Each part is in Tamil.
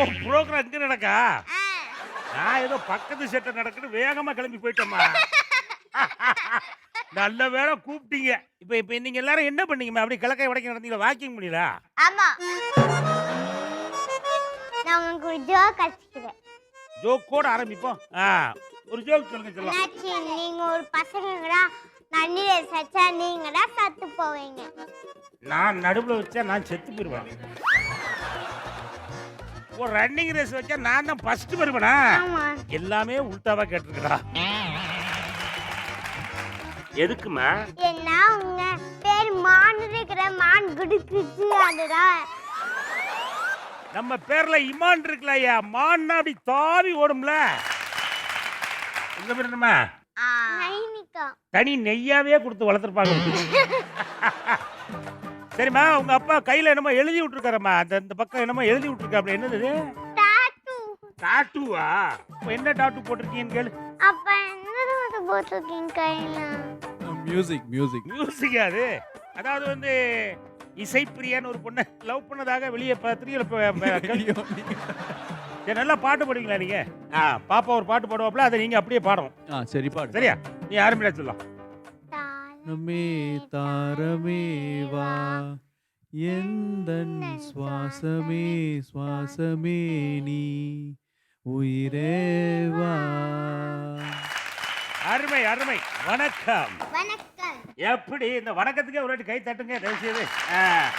ஓ ப்ரோக்ராம் இங்க நடக்கா? நான் ஏதோ பக்கத்து செட்டை நடக்குன்னு வேகமா கிளம்பி போயிட்டோம்மா. நல்ல வேளை கூப்பிட்டீங்க. இப்போ இப்போ நீங்க எல்லாரும் என்ன பண்ணீங்கம்மா? அப்படி கிழக்கை உடைக்க நடந்தீங்களா? வாக்கிங் முடியல? ஆமா. நான் உங்களுக்கு ஜோக் அடிச்சுக்கிறேன் ஜோக்கோட ஆரம்பிப்போம். ஆ ஒரு ஜோக் சொல்லுங்க சொல்லலாம். நீங்க ஒரு பசங்கடா தண்ணியில சச்சா நீங்க தான் சத்து போவீங்க. நான் நடுவுல வச்சா நான் செத்து போயிருவேன். ஒரு ரன்னிங் ரேஸ் வச்சா நான் தான் ஃபர்ஸ்ட் வருவேனா? எல்லாமே உள்டாவா கேட்டிருக்கடா. எதுக்குமா? என்ன உங்க பேர் மான் இருக்கிற மான் குடுக்குச்சு அதுதான் நம்ம பேர்ல இமான் இருக்குல்ல ஐயா. மான்னா அப்படி தாவி ஓடும்ல. உங்க பேர் என்னம்மா? தனி நெய்யாவே கொடுத்து வளர்த்துருப்பாங்க. சரிம்மா உங்க அப்பா கையில என்னமோ எழுதி விட்டுருக்காரம்மா. அந்த இந்த பக்கம் என்னமோ எழுதி விட்டுருக்காப்ல என்னது இது? டாட்டு டாட்டூவா இப்போ என்ன டாட்டூ போட்டிருக்கீங்கன்னு கேளு. அப்ப என்ன போட்டிருக்கீங்க கையில? மியூசிக் மியூசிக் மியூசிக் அது? அதாவது வந்து இசைப்பிரியான்னு ஒரு பொண்ணை லவ் பண்ணதாக வெளியே பத்திரிகையில் சரி நல்லா பாட்டு பாடுவீங்களா நீங்க? ஆ பாப்பா ஒரு பாட்டு பாடுவாப்ல அதை நீங்க அப்படியே பாடணும். ஆ சரி பாடு. சரியா? நீ ஆரம்பிடா சொல்லலாம் வா. எந்தன் சுவாசமே சுவாசமே நீ. உயிரே வா. அருமை அருமை. வணக்கம். வணக்கம். எப்படி இந்த வணக்கத்துக்கே ஒரு வாட்டி கை தட்டுங்க தயவு செய்து ஆ.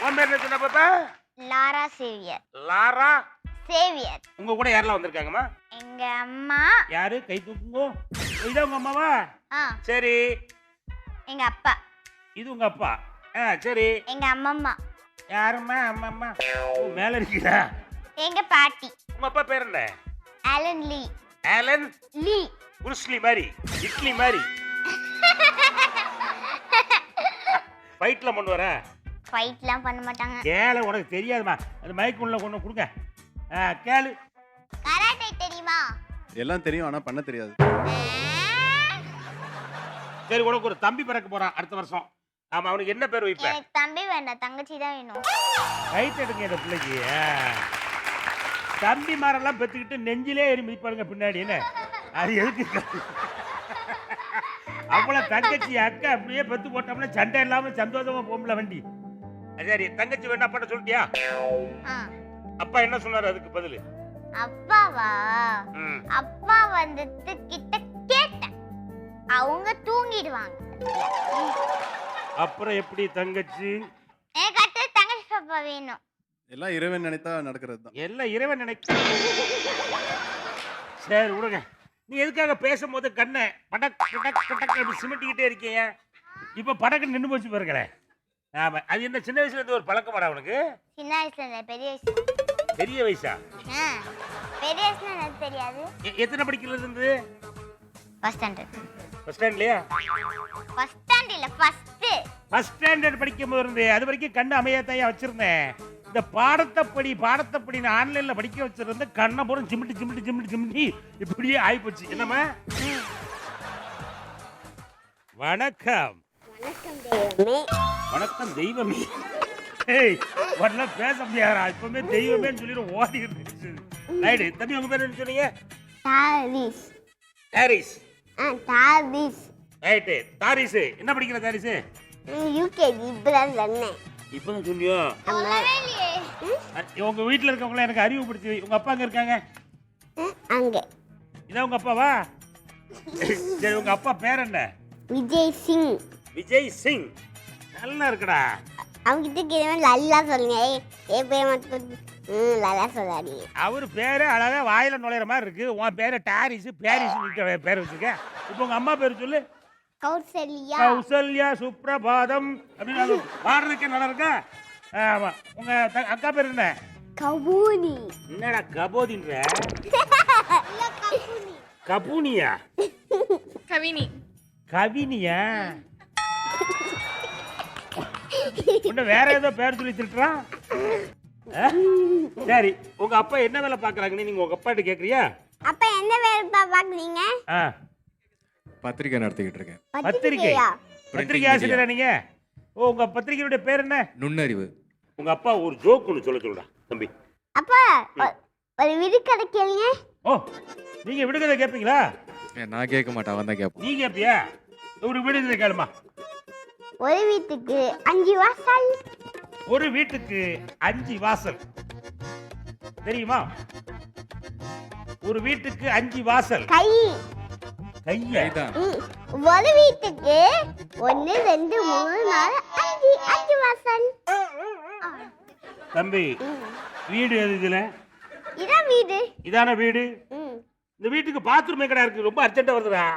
உன் பேர் என்ன சொன்ன பாப்பா? Laura Xavier. லாரா? சேவியர். உங்க கூட யாரெல்லாம் வந்திருக்காங்கம்மா? எங்க அம்மா. யாரு? கை தூக்குங்கோ. இதான் உங்க அம்மாவா? ஆ. சரி. எங்க அப்பா. இது உங்க அப்பா. ஆ சரி. எங்க அம்மம்மா. யாரும்மா அம்மா அம்மா ஓ மேல இருக்குதா எங்க பாட்டி. உங்க அப்பா பேர் என்ன? Alan Lee. Alan? Lee. Bruce Lee மாதிரி. இட்லி மாதிரி. ஃபைட்ல கொண்டு வர ஃபைட்லாம் பண்ண மாட்டாங்க. கேளு உனக்கு தெரியாதுமா அந்த மைக் உள்ள கொண்டு கொடுங்க. ஆ, கேளு. கராட்டே தெரியுமா? எல்லாம் தெரியும் ஆனா பண்ண தெரியாது. சரி உனக்கு ஒரு தம்பி பிறக்க போறான் அடுத்த வருஷம். ஆமா அவனுக்கு என்ன பேர் வைப்ப? எனக்கு தம்பி வேண்டாம் தங்கச்சி தான் வேணும். கைட் எடுங்க இந்த பிள்ளைக்கு. தம்பி மாரெல்லாம் பெத்துக்கிட்டு நெஞ்சிலே ஏறி மிதிப்பாருங்க பின்னாடி என்ன? அது எதுக்கு? அவ்வளவு தங்கச்சி அக்கா அப்படியே பெத்து போட்டோம்னா சண்டை இல்லாம சந்தோஷமா போகும்ல வண்டி. சரி தங்கச்சி வேணா அப்பாட்ட சொல்லிட்டியா? அப்பா என்ன சொன்னாரு அதுக்கு பதில்? அப்பாவா. அப்பா வந்துட்டு கிட்ட அவங்க தூங்கிடுவாங்க. அப்புறம் எப்படி தங்கச்சி? எனக்கு அடுத்தது தங்கச்சி பாப்பா வேணும். எல்லாம் இறைவன் நினைத்தா நடக்கிறது தான். எல்லாம் இறைவன் நினைக்க சரி விடுங்க. நீ எதுக்காக பேசும்போது கண்ணை படக் படக் படக் அப்படி சிமிட்டிக்கிட்டே இருக்கீங்க இப்போ படக்கு நின்று போச்சு பாருங்களேன் ஆமா அது என்ன சின்ன வயசுல இருந்து ஒரு பழக்கமாடா அவனுக்கு சின்ன வயசுல இல்ல பெரிய வயசுல. பெரிய வயசா? ஆ, பெரிய வயசுல எனக்கு தெரியாது. எ- எத்தனை படிக்கிறது இருந்து? ஃபர்ஸ்ட் ஸ்டாண்டர்ட் ஃபர்ஸ்ட் ஸ்டாண்ட்லயா ஃபர்ஸ்ட் ஸ்டாண்ட் இல்ல ஃபர்ஸ்ட் ஃபர்ஸ்ட் ஸ்டாண்டர்ட் படிக்கும் போது இருந்து அது வரைக்கும் கண்ணு அமையாத்தையா வச்சிருந்தேன். இந்த பாடத்தை படி பாடத்தை படி நான் ஆன்லைன்ல படிக்க வச்சிருந்தேன் கண்ணை பூரா சிமிட்டி சிமிட்டி சிமிட்டி சிமிட்டி இப்படியே ஆயிப்போச்சு. என்னம்மா? வணக்கம். வணக்கம் தெய்வமே. ஏய் வரலாம் பேச முடியாதா இப்பவுமே தெய்வமேன்னு சொல்லிட்டு ஓடி இருந்துச்சு. ரைடு தம்பி உங்க பேர் என்ன சொன்னீங்க? ஹாரிஸ் ஆ தாரிஸ். ரைட்டு தாரிஸ் என்ன படிக்கிற தாரிஸ்? யூகேஜி இப்பதான் சொன்னேன் இப்பதான் அ- உங்க வீட்ல இருக்கவங்கள எனக்கு அறிவுப்படுத்தி. உங்க அப்பா அங்க இருக்காங்க? அங்க. இதான் உங்க அப்பாவா? சரி உங்க அப்பா பேர் என்ன? விஜய் சிங். விஜய் சிங். நல்லா இருக்குடா. அவங்க கிட்ட கேட்க லல்லா சொல்லுங்க. ஏய், என் பேர் மட்டும் ம் லல்லா சொல்லாதீங்க. அவர் பேரு அழகா வாயில நுழையிற மாதிரி இருக்கு. உன் பேரு டாரிஸ் பாரிஸ் பேர் வச்சிருக்க இப்போ உங்க அம்மா பேர் சொல்லு. கௌசல்யா. கௌசல்யா சுப்ரபாதம் அப்படின்னு பாடுறதுக்கே நல்லா இருக்கா? ஆமா. உங்க அக்கா பேர் என்ன? கபூனி. என்னடா கபோதின்ற? கபூனியா? கவினி. கவினியா? உன்ன வேற ஏதோ பேர் சொல்லி திட்டுறான் ஆ? சரி உங்க அப்பா என்ன வேலை பாக்குறாங்கன்னு நீங்க உங்க அப்பாட்ட கேக்குறியா? அப்ப என்ன வேலைப்பா பாக்குறீங்க ஆ, பத்திரிக்கை நடத்திக்கிட்டு இருக்கேன். பத்திரிக்கை? பத்திரிக்கை ஆசிரியரா நீங்க? ஓ உங்க பத்திரிக்கையுடைய பேர் என்ன? நுண்ணறிவு. உங்க அப்பா ஒரு ஜோக் ஒன்று சொல்ல சொல்லுடா தம்பி. அப்பா ஒரு வீடு கடை கேளுங்க. ஓ நீங்க விடுகதை கேட்பீங்களா ஏன் நான் கேட்க மாட்டேன் அவன் தான் கேட்பான். நீ கேட்பியா ஒரு விடுகதை கேளுமா. ஒரு வீட்டுக்கு அஞ்சு வாசல். ஒரு வீட்டுக்கு அஞ்சு வாசல். தெரியுமா? ஒரு வீட்டுக்கு அஞ்சு வாசல். கை. கைய. ஒரு வீட்டுக்கு ஒன்று ரெண்டு மூணு நாலு அஞ்சு அஞ்சு வாசல். தம்பி. வீடு எது இதுல? இதான் வீடு. இதான வீடு. இந்த வீட்டுக்கு பாத்ரூம் எங்கடா இருக்கு? ரொம்ப அர்ஜென்ட்டா வருதுடா.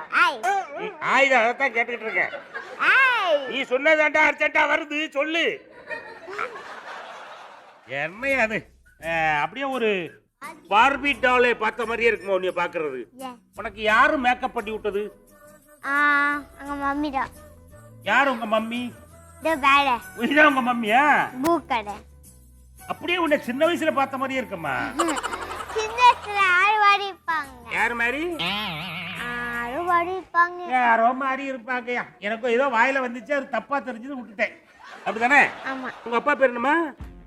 ஆயுதம் அதைத்தான் கேட்டுக்கிட்டு இருக்கேன். நீ சொன்னதாண்டா அர்ஜென்ட்டா வருது சொல்லு. என்ன அது? அப்படியே ஒரு பார்பி டாலை பார்த்த மாதிரியே இருக்குமா உன்னைய பாக்குறது. உனக்கு யாரு மேக்கப் பண்ணி விட்டது? அங்க மம்மி தான். யாரு உங்க மம்மி? இதான் உங்க மம்மியா? பூ கடை. அப்படியே உன்னை சின்ன வயசுல பார்த்த மாதிரியே இருக்கம்மா சின்ன வயசுல ஆறு இருப்பாங்க. யார் மாதிரி? வாடி இருப்பாங்க. யாரோ மாதிரி இருப்பாங்கய்யா. எனக்கும் ஏதோ வாயில வந்துச்சு அது தப்பா தெரிஞ்சது விட்டுட்டேன். அப்படிதானே ஆமா. உங்க அப்பா பேர் என்னம்மா?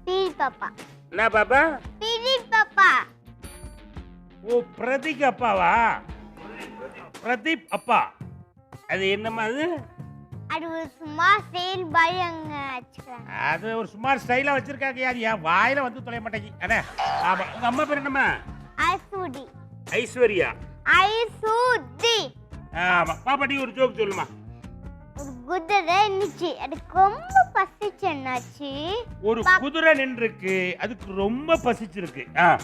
பீடி பாப்பா. என்ன பாப்பா? பீடி பாப்பா. ஓ பிரதீக் அப்பாவா? பிரதீப் அப்பா. அது என்னம்மா அது? அது ஒரு சும்மா சேல் பாய் அங்க வச்சுக்கிறாங்க. அது ஒரு சுமார் ஸ்டைலா வச்சிருக்காங்க அது என் வாயில வந்து தொலைய மாட்டேங்கி. அண்ணே ஆமா. உங்க அம்மா பேர் என்னம்மா? ஐசூடி. ஐஸ்வர்யா. ஐசூடி ஆமா. பாப்பாட்டி ஒரு ஜோக் சொல்லுமா? ஒரு குதிரை இருந்துச்சு அதுக்கு ரொம்ப பசிச்சு என்னாச்சு? ஒரு குதிரை நின்றுருக்கு. அதுக்கு ரொம்ப பசிச்சிருக்கு. ஆ.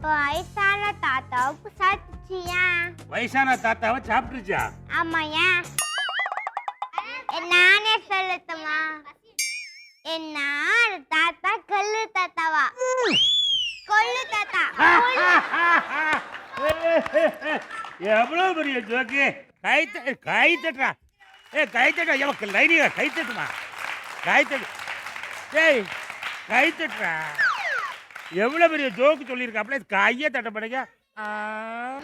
வயசான தாத்தாவுக்கு சாப்பிட்டுச்சியா? வயசான தாத்தாவை சாப்பிட்டுருச்சா? ஆமாயா நானே சொல்லட்டுமா? என்ன தாத்தா கல்லு தாத்தாவா? கொள்ளு தாத்தா. எவ்வளவு பெரிய ஜோக்கு? கை கை தட்டுறா ஏ கை தட்டா எவக்கு லைனியா கை தட்டுமா? கை தட்டு. ஏய் கை தட்டுறா எவ்வளவு பெரிய ஜோக்கு சொல்லியிருக்காப்ல கையை தட்ட பண்ணுங்க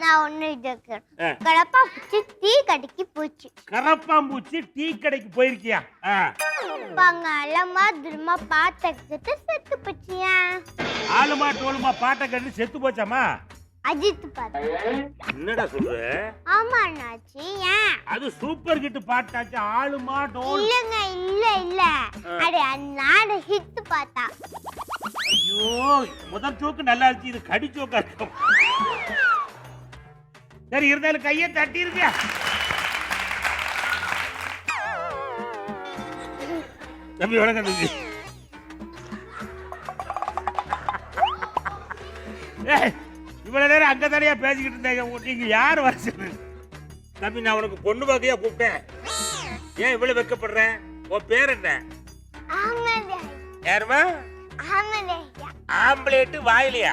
நான். கடப்பா பிடிச்சி டீ கடைக்கு போச்சு. கரப்பாம்பூச்சி டீ கடைக்கு போயிருக்கியா? அங்க அலமா திரும்ப பாத்துக்கிட்டு செத்து போச்சியா? ஆளுமா டோலுமா பாட்டை கட்டு செத்து போச்சாமா? அஜித் பாத்து என்னடா சொல்ற? ஆமா அண்ணாச்சி ஏன்? அது சூப்பர் ஹிட் பாட்டாச்சு ஆளுமா டோல். இல்லங்க இல்ல இல்ல. அது நாடு ஹிட் பார்த்தா ஐயோ முதல் ஜோக்கு நல்லா இருந்துச்சு இது கடி ஜோக்கா இருக்கும் சரி இருந்தாலும் கையை தட்டி இருக்கியா தம்பி வணக்கம் தம்பி. ஏய், இவ்வளவு நேரம் அங்க தானே பேசிக்கிட்டு இருந்தாங்க உங்க- நீங்க யார் வருஷம் தம்பி நான் உனக்கு பொண்ணு பார்க்கையா கூப்பிட்டேன். ஏன் இவ்வளவு வெக்கப்படுற? உன் பேர் என்ன? யாருமா ஆம்பளேட்டு வாயிலையா?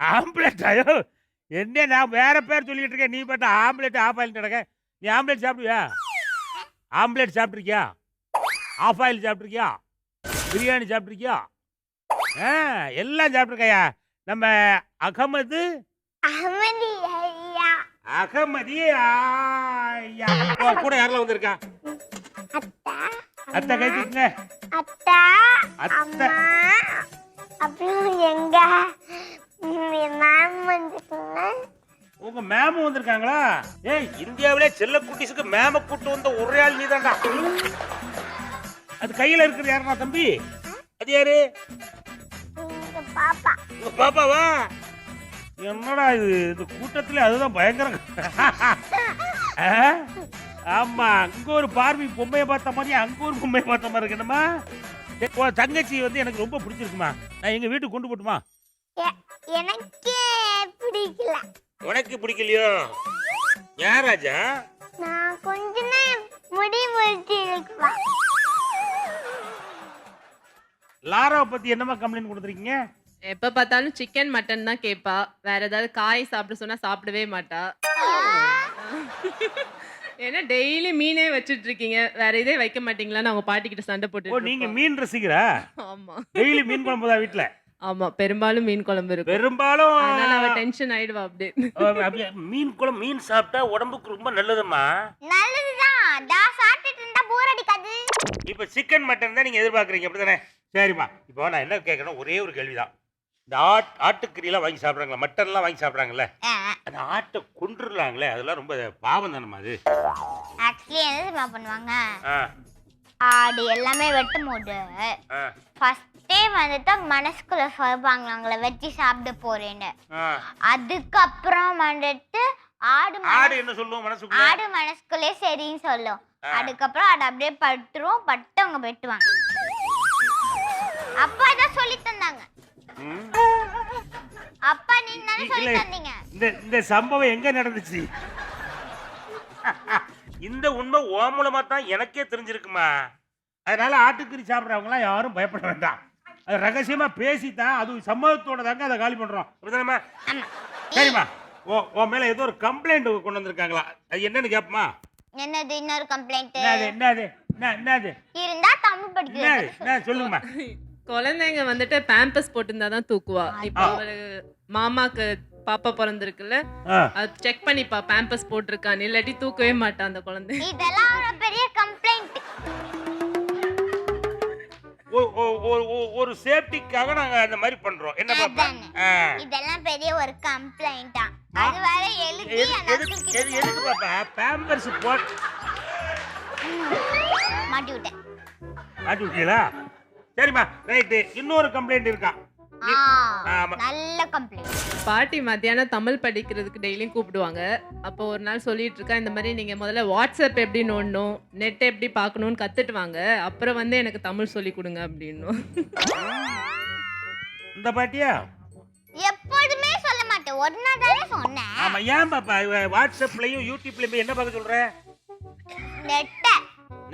ஆம்பளேட் ஐயோ என்ன நான் வேற பேர் சொல்லிட்டு இருக்கேன். நீ பட்ட ஆம்பளேட் ஆஃப் ஆயில் கிடக்க நீ ஆம்பளேட் சாப்பிடுவியா? ஆம்பளேட் சாப்பிட்ருக்கியா ஆஃப் ஆயில் சாப்பிட்ருக்கியா பிரியாணி சாப்பிட்ருக்கியா ஆ எல்லாம் சாப்பிட்ருக்கையா நம்ம அகமது? அகமதி ஐயா. அகமதி. உன் கூட யாரெல்லாம் வந்திருக்கா? அத்தா அத்தை கை தூக்குங்க அத்தா அத்தை. அம்மா. அப்புறம் எங்க? மேம் வந்துட்டுங்க. உங்க மேம் வந்திருக்காங்களா? ஏய் இந்தியாவிலே செல்ல குட்டிஸுக்கு மேம கூட்டு வந்த ஒரே ஆள் நீதான்டா. அது கையில இருக்கிறது யாருடா தம்பி? அது யாரு? பாப்பா. உங்க பாப்பாவா என்னடா இது? இந்த கூட்டத்துல அதுதான் பயங்கரம்? ஆமா அங்க ஒரு பார்வை பொம்மையை பார்த்த மாதிரி அங்க ஒரு பொம்மையை பார்த்த மாதிரி இருக்கணுமா தங்கச்சி வந்து எனக்கு ரொம்ப பிடிச்சிருக்குமா? நான் எங்க வீட்டுக்கு கொண்டு போட்டுமா? எனக்கே பிடிக்கல. உனக்கு பிடிக்கலையோ? ஏன் ராஜா? நான் கொஞ்ச நேரம் முடி லாராவை பத்தி என்னமா கம்ப்ளைண்ட் கொடுத்துருக்கீங்க? எப்ப பார்த்தாலும் சிக்கன் மட்டன் தான் கேட்பா வேற ஏதாவது காய் சாப்பிட சொன்னா சாப்பிடவே மாட்டா. ஏன்னா டெய்லி மீனே வச்சிட்டு இருக்கீங்க வேற இதே வைக்க மாட்டீங்களான்னு அவங்க பாட்டி கிட்ட சண்டை ஓ போட்டு நீங்க மீன் ரசிக்கிறா ஆமா. டெய்லி மீன் குழம்பு தான் வீட்டுல ஆமா பெரும்பாலும் மீன் குழம்பு இருக்கும். பெரும்பாலும் அதனால அவ டென்ஷன் ஆயிடுவா அப்படியே. அஹ், அப்படியே மீன் குழம்பு மீன் சாப்பிட்டா உடம்புக்கு ரொம்ப நல்லதும்மா. நல்லதுதான். நான் சாப்பிட்டுட்டு இருந்தா போர் அடிக்காது. இப்போ சிக்கன் மட்டன் தான் நீங்கள் எதிர்பார்க்குறீங்க. அப்படி தானே சரிம்மா. இப்போ நான் என்ன கேட்கணும் ஒரே ஒரு கேள்வி தான் இந்த ஆட் ஆட்டுக்கறியெல்லாம் வாங்கி சாப்பிட்றாங்களா? மட்டன்லாம் வாங்கி சாப்பிட்றாங்கல்ல? அந்த ஆட்டை கொண்டுருலாங்களே அதெல்லாம் ரொம்ப பாவம் தானம்மா அது ஆக்சுவலி என்ன பண்ணுவாங்க? ஆடு எல்லாமே வெட்டும் போது ஃபர்ஸ்டே வந்துட்டு மனசுக்குள்ள சொல்லுவாங்க அவங்கள வெட்டி சாப்பிட போறேன்னு. அதுக்கப்புறம் வந்துட்டு ஆடு ஆடு என்ன சொல்லுவோம் மனசுக்குள்ள? ஆடு மனசுக்குள்ளே சரின்னு சொல்லும். அதுக்கப்புறம் அது அப்படியே பட்டுரும் பட்டு அவங்க வெட்டுவாங்க. அப்பா தான் சொல்லி தந்தாங்க. அப்பா நீங்க தானே சொல்லி. தந்தீங்க. இந்த இந்த சம்பவம் எங்க நடந்துச்சு? இந்த உண்மை ஓ மூலமா தான் எனக்கே தெரிஞ்சிருக்குமா? அதனால ஆட்டுக்கறி சாப்பிட்றவங்களாம் யாரும் பயப்பட வேண்டாம். அது ரகசியமா பேசித்தான் அது சம்மதத்தோட தாங்க அதை காலி பண்றோம். அப்படிதானேம்மா? சரிம்மா. ஓ உன் மேல ஏதோ ஒரு கம்ப்ளைண்ட் கொண்டு வந்திருக்காங்களா? அது என்னன்னு கேப்பமா? என்னது இன்னொரு கம்ப்ளைண்ட் என்னது என்னது என்ன என்னது? இருந்தா தமிழ் படிக்கிறது என்ன சொல்லுங்கம்மா? குழந்தைங்க வந்துட்டு பேம்பஸ் போட்டிருந்தா தான் தூக்குவா. இப்போ மாமாக்கு பாப்பா பிறந்திருக்குல்ல? அது செக் பண்ணிப்பா பேம்பஸ் போட்டிருக்கான்னு. இல்லாட்டி தூக்கவே மாட்டான் அந்த குழந்தை. இதெல்லாம் ஒரு பெரிய கம்ப்ளைண்ட் ஒரு சேஃப்டிக்காக நாங்க அந்த மாதிரி பண்றோம். என்ன பாப்பா. இதெல்லாம் பெரிய ஒரு கம்ப்ளைண்டா அது வேற எழுதி எதுக்கு பாப்பா? பேம்பர்ஸ் போட் மாட்டி விட்டேன். மாட்டி விட்டீங்களா? சரிம்மா. ரைட்டு. இன்னொரு கம்ப்ளைண்ட் இருக்கா? ஆ, ஆமா. நல்ல கம்ப்ளைண்ட் பாட்டி மத்தியானம் தமிழ் படிக்கிறதுக்கு டெய்லியும் கூப்பிடுவாங்க. அப்போ ஒரு நாள் சொல்லிட்டு இருக்கா இந்த மாதிரி நீங்க முதல்ல வாட்ஸ்அப் எப்படி நோண்டணும் நெட் எப்படி பார்க்கணும்னு கத்துட்டு வாங்க அப்புறம் வந்து எனக்கு தமிழ் சொல்லி கொடுங்க அப்படின்னும். இந்த பாட்டியா? எப்போதுமே சொல்ல மாட்டேன். ஒரு நாள் தானே சொன்னேன். ஆமா ஏன் பாப்பா? வாட்ஸ்அப்லயும் யூடியூப்லயும் என்ன பார்க்க சொல்ற? நெட்ட.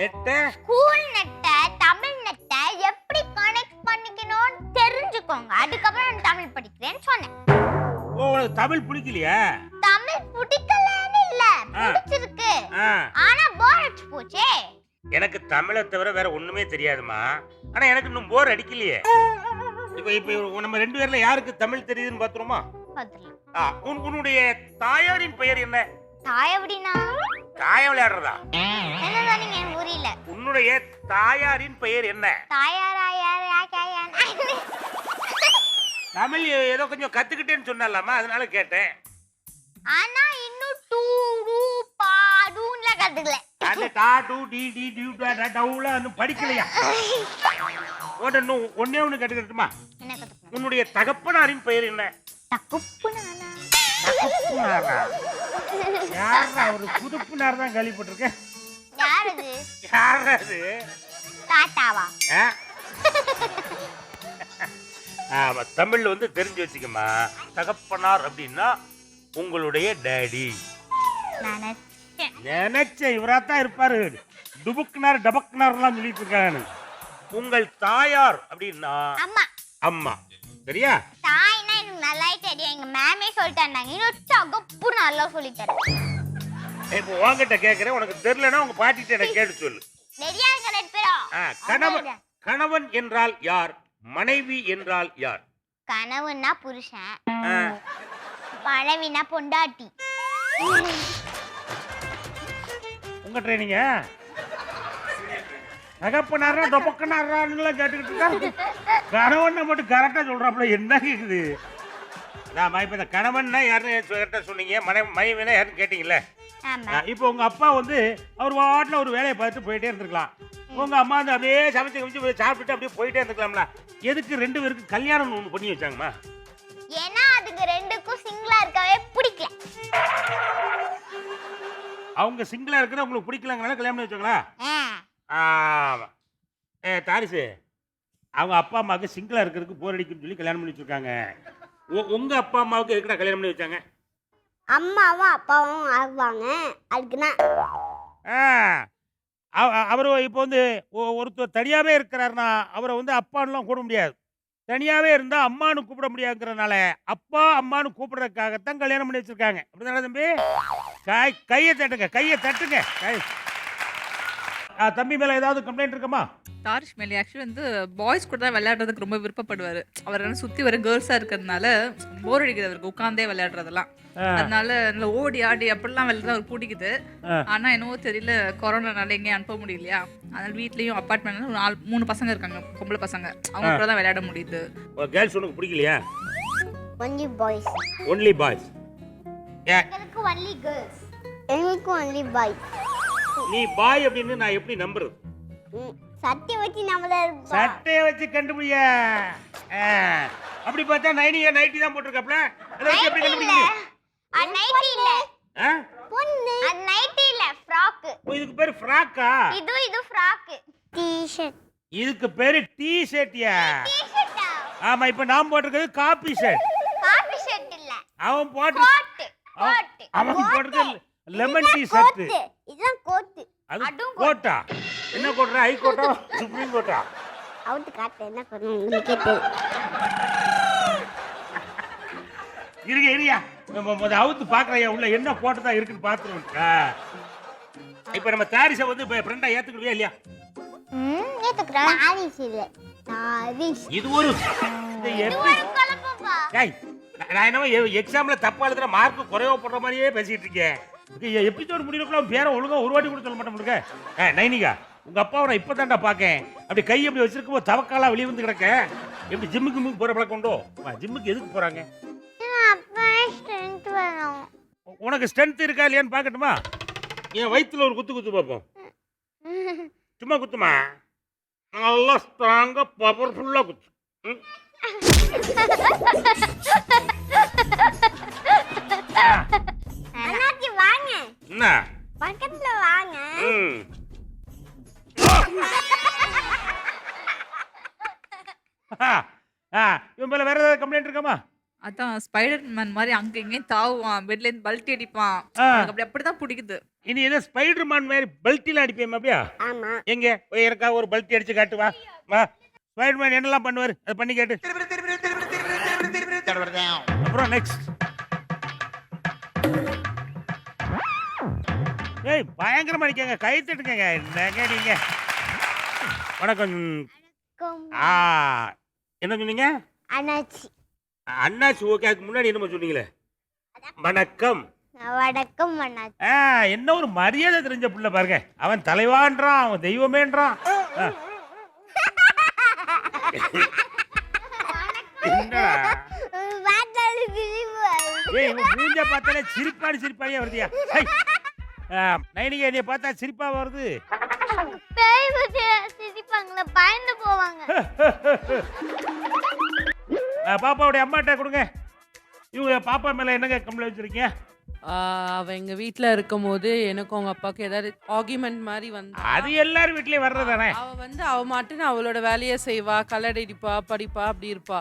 நெட்ட? ஸ்கூல் நெட்ட தமிழ் நெட்ட பண்ணிக்கணும்னு தெரிஞ்சுக்கோங்க. அதுக்கப்புறம் நான் தமிழ் படிக்கிறேன்னு சொன்னேன். ஓ உனக்கு தமிழ் பிடிக்கலையா? தமிழ் பிடிக்கலன்னு இல்ல. பிடிச்சிருக்கு. ஆனா போர் அடிச்சு போச்சே. எனக்கு தமிழை தவிர வேற ஒண்ணுமே தெரியாதுமா ஆனா எனக்கு இன்னும் போர் அடிக்கலையே. இப்போ இப்போ நம்ம ரெண்டு பேர்ல யாருக்கு தமிழ் தெரியுதுன்னு பாத்துருமா உன்னுடைய தாயாரின் பெயர் என்ன? தாய் எப்படின்னா தாயம் விளையாடுறதா? என்னதான் நீங்க? புரியல உன்னுடைய தாயாரின் பெயர் என்ன? தாயாரா யார் யார் தமிழ் ஏதோ கொஞ்சம் கத்துக்கிட்டேன்னு சொன்னாலாமா? அதனால கேட்டேன். ஆனா இன்னும் டூ டூ பா டூன்ல கத்துக்கல. அந்த டா டூ டி டி டியூ டா டா டவுல படிக்கலையா? ஒன்னே கற்றுக்கட்டுமா என்ன கத்துக்கணும்? உன்னுடைய தகப்பனாரின் பெயர் என்ன? தகப்பனாரா? யாரா ஒரு புதுப்புனார் தான் கேள்விப்பட்டிருக்கேன் யார் அது யாரா அது தாத்தாவா? ஆமா தமிழ்ல வந்து தெரிஞ்சு வச்சுக்கம்மா தகப்பனார் அப்படின்னா உங்களுடைய டேடி. நினைச்சேன். நினைச்ச இவராத்தான் இருப்பாரு. டுபுக்னார் டபக்னார்லாம் சொல்லிட்டு இருக்காங்க உங்கள் தாயார் அப்படின்னா அம்மா. சரியா? தாய்னா எனக்கு நல்லாவே தெரியும் எங்க மேமே சொல்லிட்டாங்க இன்னும் தகுப்பு நல்லா சொல்லி தரேன் இப்போ உன்கிட்ட கேட்கறேன் உனக்கு தெரியலன்னா உங்க பாட்டிட்ட எனக்கு கேட்டு சொல்லு. நிறைய இருக்கு ரெண்டு பேரும். கணவன் கணவன் என்றால் யார்? மனைவி என்றால் யார்? கனவுன்னா புருஷன். மனைவினா பொண்டாட்டி. உங்க ட்ரைனிங்க தகப்பனாரா டொப்பக்கனாரான்னுலாம் கேட்டுக்கிட்டு இருக்கா? கணவன் மட்டும் கரெக்டாக சொல்கிறாப்புல என்ன கேக்குது? அதாம்மா இப்போ இந்த கணவன்னா யாருன்னு கரெக்டாக சொன்னீங்க? மனை மனைவினா யாருன்னு ஆ, இப்போ உங்க அப்பா வந்து அவர் வாட்டில் ஒரு வேலையை பார்த்து போயிட்டே இருந்திருக்கலாம். உங்க அம்மா வந்து அப்படியே சமைச்சு கமிச்சு சாப்பிட்டுட்டு அப்படியே போயிட்டே இருந்திருக்கலாம்ல. எதுக்கு ரெண்டு பேருக்கு கல்யாணம் ஒன்று பண்ணி வச்சாங்கம்மா? ஏன்னா அதுக்கு ரெண்டுக்கும் சிங்கிளா இருக்கவே பிடிக்கல. அவங்க சிங்கிளா இருக்கிற உங்களுக்கு பிடிக்கலங்கனால கல்யாணம் பண்ணி வச்சாங்களா? ஏ தாரிசு அவங்க அப்பா அம்மாவுக்கு சிங்கிளா இருக்கிறதுக்கு போர் அடிக்குன்னு சொல்லி கல்யாணம் பண்ணி வச்சிருக்காங்க. உ- உங்க அப்பா அம்மாவுக்கு எதுக்குடா கல்யாணம் பண்ணி வச்சாங்க? அம்மாவும் அப்பாவும் ஆகுவாங்க. அதுக்குன்னா அவர் இப்போ வந்து ஒருத்தர் தனியாகவே இருக்கிறாருன்னா அவரை வந்து அப்பான்னுலாம் கூப்பிட முடியாது. தனியாகவே இருந்தால் அம்மானு கூப்பிட முடியாதுங்கிறனால அப்பா அம்மானு கூப்பிடுறதுக்காகத்தான் கல்யாணம் பண்ணி வச்சிருக்காங்க. அப்படிதானே தம்பி? கை கையை தட்டுங்க கையை தட்டுங்க. கை. ஆ, தம்பி மேல ஏதாவது கம்ப்ளைண்ட் இருக்குமா? தாரிஷ் மேலே ஆக்சுவலி வந்து பாய்ஸ் கூட தான் விளையாடுறதுக்கு ரொம்ப விருப்பப்படுவார். அவர் வந்து சுற்றி வர கேர்ள்ஸாக இருக்கிறதுனால போர் அடிக்குது அவருக்கு உட்காந்தே விளையாடுறதெல்லாம். ஆ. அதனால நல்லா ஓடி ஆடி அப்படிலாம் விளையாட அவருக்கு பிடிக்குது. ஆ. ஆனால் என்னவோ தெரியல கொரோனானால எங்கேயும் அனுப்ப முடியலையா? அதனால வீட்லேயும் அப்பார்ட்மெண்ட்ல ஒரு நாலு மூணு பசங்க இருக்காங்க பொம்பளை பசங்க. அவங்க கூட தான் விளையாட முடியுது. கேர்ள்ஸ் உனக்கு பிடிக்கலையா? ஒன்லி பாய்ஸ் ஒன்லி பாய்ஸ் எங்களுக்கு ஒன்லி கேர்ள்ஸ் எங்களுக்கு ஒன்லி பாய்ஸ் நீ பாய் அப்படின்னு நான் எப்படி நம்புறது? வச்சு நம்மள சட்டையை வச்சு கண்டுபிடிய. அப்படி பார்த்தா நைனியா நைட்டி தான் போட்டிருக்காப்ல அதை வச்சு எப்படி கண்டுபிடிக்க நைட்டி இல்ல. ஆ? பொண்ணு. அது நைட்டி இல்ல ஃப்ராக் ஓ, இதுக்கு பேரு ஃப்ராக்கா? இது இது ஃப்ராக் டி-ஷர்ட் இதுக்கு பேரு டி ஷர்ட்டியா டி-ஷர்ட்டா ஆமா இப்ப நான் போட்டிருக்கிறது காபி ஷர்ட். காபி ஷர்ட் இல்ல. அவன் போட்டு கோட் கோட் அவன் போட்டிருக்க லெமன் டீ ஷர்ட் கோட் அது அதுவும் கோட்டா. என்ன quota? High quota supreme quota? Out காட்டு என்ன பண்ணும் உங்களுக்கே தெரியும் இருங்க இருங்க. நம்ம முத அவுத்து பாக்குறையா உள்ள என்ன கோட்டை தான் இருக்குன்னு பாத்துருவோம். இப்ப நம்ம தாரிசை வந்து இப்ப ஃப்ரெண்டா ஏத்துக்கிடுவியா இல்லையா? ம் ஏத்துக்குறேன். தாரிஸ் இல்ல தாரிஸ் இது ஒரு இது எப்படி? குழப்பப்பா ஏய் நான் என்னமோ எக்ஸாம்ல தப்பா எழுதுற மார்க் குறைவா போடுற மாதிரியே பேசிட்டு இருக்கேன். எபிசோடு முடியறதுக்குள்ள அவன் பேரை ஒழுங்கா ஒரு வாட்டி கூட சொல்ல மாட்டேன் நைனிகா உங்க அப்பாவை நான் இப்பதான்டா பாக்கேன் அப்படி கை அப்படி வச்சிருக்கும் போது தவக்காலா வெளியே வந்து கிடக்க. எப்படி ஜிம்முக்கு ஜிம்முக்கு போற பழக்கம் உண்டோ? ஜிம்முக்கு எதுக்கு வேணும்? உனக்கு ஸ்ட்ரென்த் இருக்கா இல்லையான்னு பார்க்கட்டுமா? என் வயித்துல ஒரு குத்து குத்து பார்ப்போம் சும்மா குத்துமா? நல்லா ஸ்ட்ராங்கா பவர்ஃபுல்லா குத்து. ம். அண்ணாச்சி வாங்க. என்ன? பக்கத்துல வாங்க. ம். ஆ, ஆ, இவன் மேல வேற ஏதாவது கம்ப்ளைண்ட் இருக்காமா? அதான் ஸ்பைடர் மேன் மாதிரி அங்க இங்கேயும் தாவுவான் பெட்லேருந்து பல்ட்டி அடிப்பான். எனக்கு அப்படி அப்படிதான் பிடிக்குது. இனி ஏதோ ஸ்பைடர் மேன் மாதிரி பல்ட்டில அடிப்பேன் அப்படியா? ஆமா. எங்க? போய் எனக்கா ஒரு பல்ட்டி அடிச்சு காட்டு வா. வா. ஸ்பைடர் மேன் என்னெல்லாம் பண்ணுவார்? அதை பண்ணி கேட்டு. அப்புறம் நெக்ஸ்ட் ஏய் பயங்கரமா நிக்கங்க. கை தட்டுங்க என்னங்க நீங்க? வணக்கம். ஆ என்ன சொன்னீங்க? அண்ணாச்சி. அண்ணாச்சி ஓகே. அதுக்கு முன்னாடி என்னமோ சொன்னீங்களே? வணக்கம். வணக்கம். அண்ணாச்சி. ஆ என்ன ஒரு மரியாதை தெரிஞ்ச பிள்ளை பாருங்க. அவன் தலைவான்றான் அவன் தெய்வமேன்றான். என்னடா. ஏய் இவன் மூஞ்ச பார்த்தாலே சிரிப்பாடு சிரிப்பாடியே வருதியா? நைனிகா என்னைய பார்த்தா சிரிப்பா வருது. பேய் பத்தி சிரிப்பாங்களே பயந்து போவாங்க. பாப்பாவுடைய அம்மாட்ட கொடுங்க. இவங்க பாப்பா மேல என்னங்க கம்ப்ளைண்ட் வச்சிருக்கீங்க? ஆஹ் அவ எங்க வீட்ல இருக்கும்போது எனக்கும் அவங்க அப்பாவுக்கு ஏதாவது ஆர்குமெண்ட் மாதிரி வந்து அது எல்லாரும் வீட்லயும் வர்றதானே? அவ வந்து அவ மாட்டுன்னு அவளோட வேலையை செய்வா கல்லடடிப்பா படிப்பா அப்படி இருப்பா.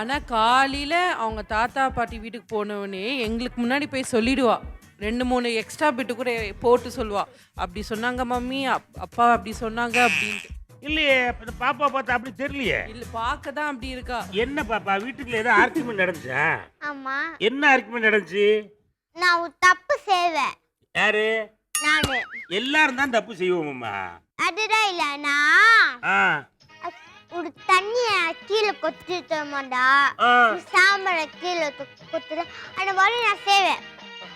ஆனா காலையில அவங்க தாத்தா பாட்டி வீட்டுக்கு போனவனே எங்களுக்கு முன்னாடி போய் சொல்லிடுவா. ரெண்டு மூணு எக்ஸ்ட்ரா பிட்டு கூட போட்டு சொல்லுவா. அப்படி சொன்னாங்க மம்மி அப்- அப்பா அப்படி சொன்னாங்க அப்படின்ட்டு. இல்லையே இந்த பாப்பா பார்த்தா அப்படி தெரியலையே. இல்ல பார்க்க தான் அப்படி இருக்கா. என்ன பாப்பா வீட்டுக்குள்ள ஏதோ ஆர்குமெண்ட் நடந்துச்சா? ஆமா. என்ன ஆர்குமெண்ட் நடந்துச்சு? நான் ஒரு தப்பு செய்வேன். யாரு? நானு. எல்லாரும் தான் தப்பு செய்வோம்மா அதுதான் இல்ல நான் ஆ. ஒரு தண்ணிய கீழே கொத்திட்டோமாடா ஆ. சாம்பலை கீழே கொத்துட்டு அந்த மாதிரி நான் செய்வேன்.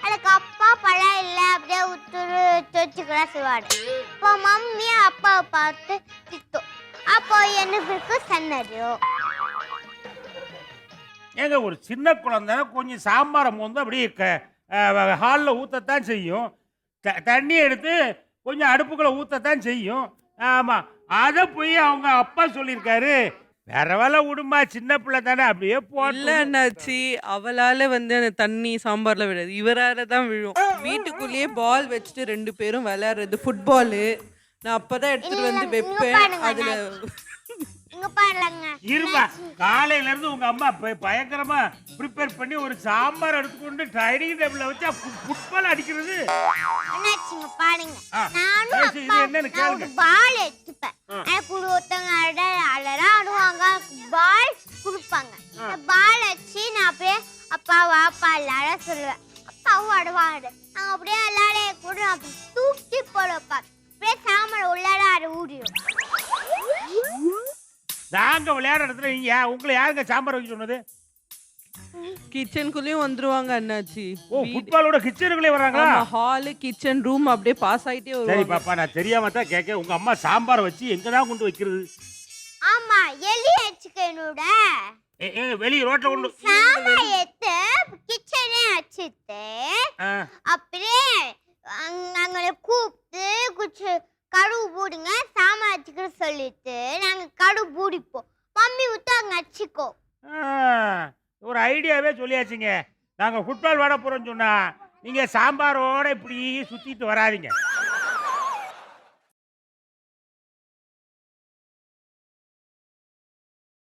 அதுக்கு அப்பா பழம் இல்லை அப்படியே உத்துரு தொச்சுக்கலாம் செய்வாடு இப்போ மம்மி அப்பாவை பார்த்து திட்டும். அப்போ எனக்கு சன்னடியும் ஏங்க ஒரு சின்ன குழந்தை கொஞ்சம் சாம்பாரை வந்து அப்படியே க ஹாலில் ஊற்றத்தான் செய்யும். த தண்ணி எடுத்து கொஞ்சம் அடுப்புக்குள்ளே ஊற்றத்தான் செய்யும். ஆமாம் அதை போய் அவங்க அப்பா சொல்லியிருக்காரு. வேற வேலை விடுமா சின்ன பிள்ளை தானே அப்படியே போட்டு என்னாச்சு அவளால வந்து அந்த தண்ணி சாம்பார்ல விடாது. இவரால தான் விழும். வீட்டுக்குள்ளேயே பால் வச்சுட்டு ரெண்டு பேரும் விளையாடுறது ஃபுட்பாலு நான் அப்பதான் எடுத்துட்டு வந்து வைப்பேன். பாருங்க, அதுல இருமா காலையில இருந்து உங்க அம்மா பயங்கரமா ப்ரிப்பேர் பண்ணி ஒரு சாம்பார் எடுத்துக்கொண்டு டைனிங் டேபிள்ல வச்சு ஃபுட்பால் அடிக்கிறது. என்னாச்சுங்க பாருங்க. நானும் பால் எடுத்துப்பேன். குழு ஒருத்தவங்க அட அழறா ஆடுவாங்க. பால் கொடுப்பாங்க. பால் வச்சு நான் அப்படியே அப்பா வாப்பா விளாட சொல்லுவேன். அப்பாவும் ஆடுவாங்க. அவங்க அப்படியே விளாட கூட அப்படி தூக்கி போட வைப்பாங்க அப்படியே சாமரை உள்ளாட ஆடு ஊடிடும் நாங்கள் விளையாடுற இடத்துல நீங்கள் உங்களை யாருங்க சாம்பார் வைக்க சொன்னது? கிச்சனுக்குள்ளேயும் வந்துருவாங்க அண்ணாச்சி. ஓ ஃபுட்பாலோட கிச்சனுக்குள்ளே வர்றாங்களா? ஹாலு கிச்சன் ரூம் அப்படியே பாஸ் ஆயிட்டே சரி வருவாங்க பாப்பா நான் தெரியாம தான் கேட்க உங்க அம்மா சாம்பார் வச்சு எங்க தான் கொண்டு வைக்கிறது? ஆமா எலி வச்சுக்கனோட ஏ, வெளிய ரோட்ல கொண்டு சாம்பார் எடுத்து கிச்சனே வச்சுட்டு அப்படியே அங்களை கூப்பிட்டு குச்சு கடுவு போடுங்க சாம்பார் வச்சுக்கிற சொல்லிட்டு நாங்க கடுவு பூடிப்போம். மம்மி விட்டு அங்க வச்சுக்கோ ஆ, ஒரு ஐடியாவே சொல்லியாச்சுங்க. நாங்கள் ஃபுட்பால் விளாட போகிறோம்னு சொன்னால் நீங்கள் சாம்பாரோடு இப்படி சுற்றிட்டு வராதீங்க.